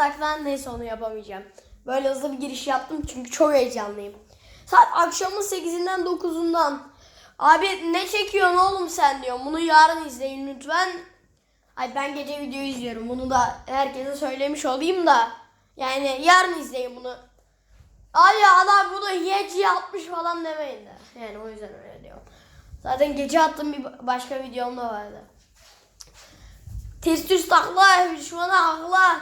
saklan neyse onu yapamayacağım. Böyle hızlı bir giriş yaptım çünkü çok heyecanlıyım. Saat akşamın 8'inden 9'undan. Abi ne çekiyorsun oğlum sen diyor. Bunu yarın izleyin lütfen. Ay ben gece video izliyorum. Bunu da herkese söylemiş olayım da. Yani yarın izleyin bunu. Abi adam bunu gece atmış falan demeyin de. Yani o yüzden öyle diyorum. Zaten gece attığım bir başka videom da vardı. Test üst akla, düşmana akla.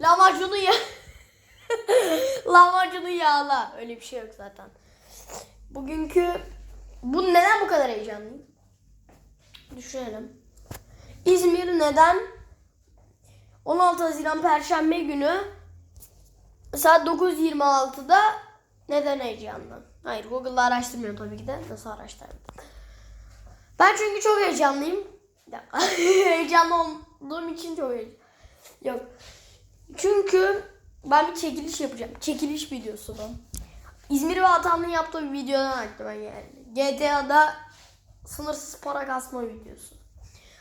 Lamacunu ya. Lamacunu yağla. Öyle bir şey yok zaten. Bugünkü bu neden bu kadar heyecanlıyım? Düşünelim. İzmir neden 16 Haziran Perşembe günü saat 9.26'da neden heyecanlı? Hayır Google'da araştırmıyorum tabii ki de. Nasıl araştırdım? Ben çünkü çok heyecanlıyım. Bir dakika. Heyecanlı olduğum için çok heyecanlıyım. Yok. Çünkü ben bir çekiliş yapacağım. Çekiliş videosu bu. İzmir ve Atan'ın yaptığı bir videodan aklıma geldi. GTA'da sınırsız para kasma videosu.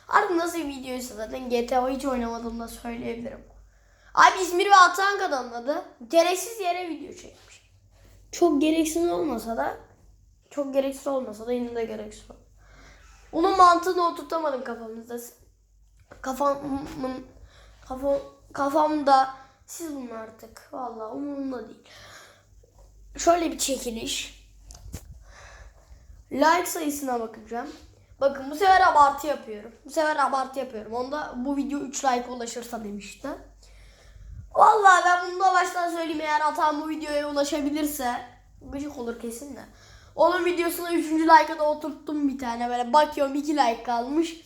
Artık nasıl bir videoysa zaten GTA hiç oynamadım da söyleyebilirim. Abi İzmir ve Atan kanalında gereksiz yere video çekmiş. Çok gereksiz olmasa da çok gereksiz olmasa da yine de gereksiz oldu. Onun mantığını oturtamadım kafamızda. Kafamın kafam, kafamda siz bunun artık. Vallahi umurumda değil. Şöyle bir çekiliş. Like sayısına bakacağım. Bakın bu sefer abartı yapıyorum. Bu sefer abartı yapıyorum. Onda bu video 3 like ulaşırsa demişti. Vallahi ben bunu da baştan söyleyeyim eğer Atan bu videoya ulaşabilirse gıcık olur kesin de. Onun videosuna 3. like'a da oturttum bir tane böyle bakıyorum 2 like kalmış.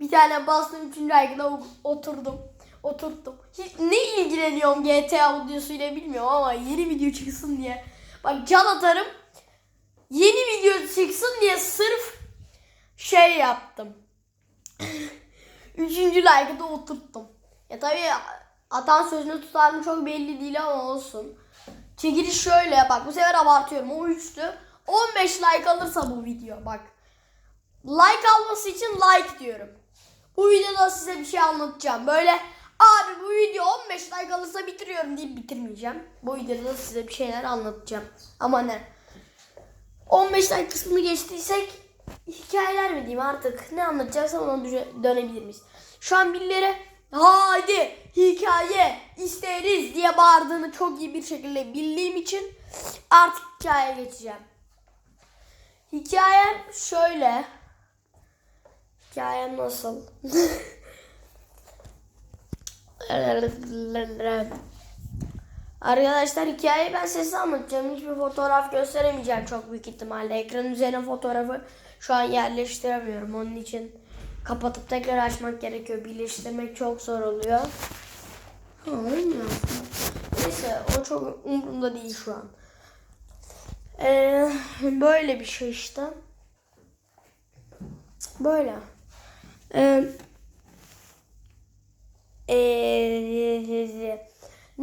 Bir tane bastım 3. like'a da oturdum. Oturttum. Hiç ne ilgileniyorum GTA videosuyla bilmiyorum ama yeni video çıksın diye. Bak can atarım. Yeni video çıksın diye sırf şey yaptım. Üçüncü like'ı da oturttum. Ya tabii atan sözünü tutar mı çok belli değil ama olsun. Çekiliş şöyle bak bu sefer abartıyorum. O üçtü. 15 like alırsa bu video bak. Like alması için like diyorum. Bu videoda size bir şey anlatacağım. Böyle abi bu video 15 like alırsa bitiriyorum deyip bitirmeyeceğim. Bu videoda size bir şeyler anlatacağım. Ama ne? 15 like kısmını geçtiysek hikayeler mi diyeyim artık ne anlatacaksam ona dönebilir miyiz? Şu an birileri hadi hikaye isteriz diye bağırdığını çok iyi bir şekilde bildiğim için artık hikayeye geçeceğim. Hikayem şöyle. Hikayem nasıl? Arkadaşlar hikayeyi ben sesli anlatacağım. Hiçbir fotoğraf gösteremeyeceğim çok büyük ihtimalle. Ekran üzerine fotoğrafı şu an yerleştiremiyorum. Onun için kapatıp tekrar açmak gerekiyor. Birleştirmek çok zor oluyor. Neyse o çok umurumda değil şu an. Ee, böyle bir şey işte. Böyle. Ee,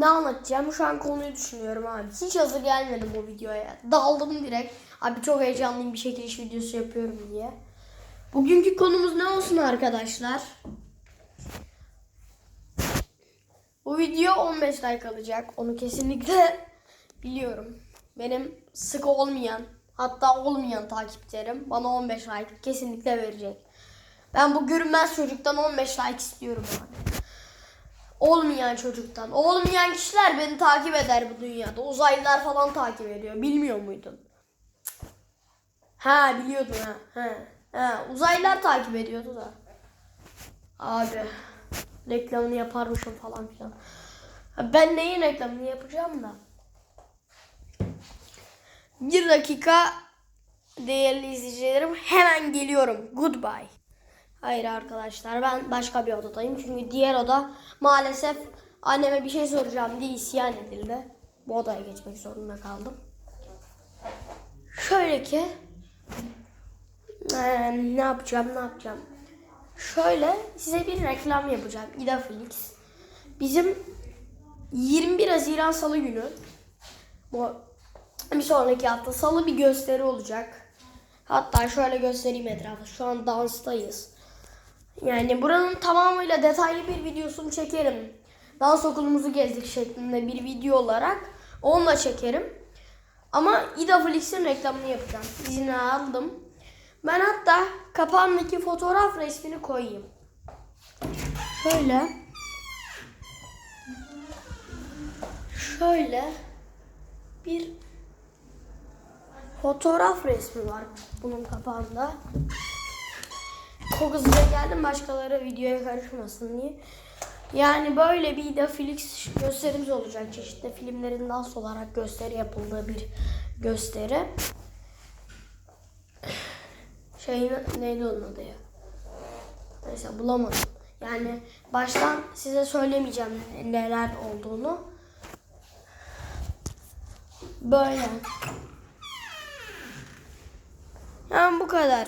ne anlatacağım? Şu an konuyu düşünüyorum abi. Hiç hazır gelmedim bu videoya. Daldım direkt. Abi çok heyecanlıyım bir çekiliş videosu yapıyorum diye. Bugünkü konumuz ne olsun arkadaşlar? Bu video 15 like alacak. Onu kesinlikle biliyorum. Benim sık olmayan hatta olmayan takipçilerim bana 15 like kesinlikle verecek. Ben bu görünmez çocuktan 15 like istiyorum abi. Olmayan çocuktan. Olmayan kişiler beni takip eder bu dünyada. Uzaylılar falan takip ediyor. Bilmiyor muydun? Ha biliyordun ha. Ha. ha. Uzaylılar takip ediyordu da. Abi. Reklamını yaparmışım falan filan. Ben neyin reklamını yapacağım da. Bir dakika değerli izleyicilerim hemen geliyorum. Goodbye. Hayır arkadaşlar ben başka bir odadayım. Çünkü diğer oda maalesef anneme bir şey soracağım diye isyan edildi. Bu odaya geçmek zorunda kaldım. Şöyle ki eee, ne yapacağım ne yapacağım. Şöyle size bir reklam yapacağım. İdaflix. Bizim 21 Haziran Salı günü bu bir sonraki hafta Salı bir gösteri olacak. Hatta şöyle göstereyim etrafı. Şu an danstayız. Yani buranın tamamıyla detaylı bir videosunu çekerim. dans okulumuzu gezdik şeklinde bir video olarak onunla çekerim. Ama Idaflix'in reklamını yapacağım. İzini aldım. Ben hatta kapağındaki fotoğraf resmini koyayım. Şöyle. Şöyle bir fotoğraf resmi var bunun kapağında. Çok hızlıca geldim başkaları videoya karışmasın diye. Yani böyle bir Idaflix gösterimiz olacak. Çeşitli filmlerin dans olarak gösteri yapıldığı bir gösteri. Şey neydi onun adı ya? Neyse bulamadım. Yani baştan size söylemeyeceğim neler olduğunu. Böyle. Yani bu kadar.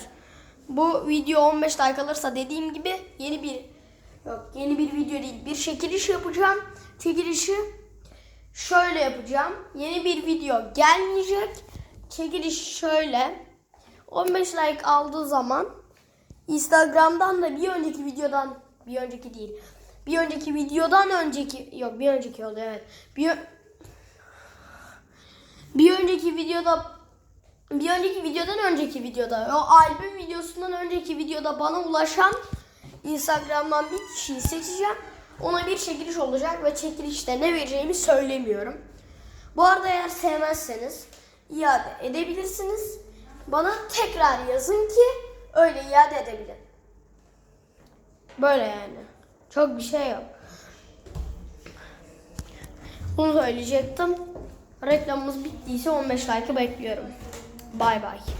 Bu video 15 like alırsa dediğim gibi yeni bir yok yeni bir video değil bir çekiliş yapacağım. Çekilişi şöyle yapacağım. Yeni bir video gelmeyecek. Çekiliş şöyle. 15 like aldığı zaman Instagram'dan da bir önceki videodan bir önceki değil. Bir önceki videodan önceki yok bir önceki oldu evet. Bir bir önceki videoda bir önceki videodan önceki videoda o albüm videosundan önceki videoda bana ulaşan Instagram'dan bir kişiyi seçeceğim. Ona bir çekiliş olacak ve çekilişte ne vereceğimi söylemiyorum. Bu arada eğer sevmezseniz iade edebilirsiniz. Bana tekrar yazın ki öyle iade edebilirim. Böyle yani. Çok bir şey yok. Bunu söyleyecektim. Reklamımız bittiyse 15 like'ı bekliyorum. Bay bay.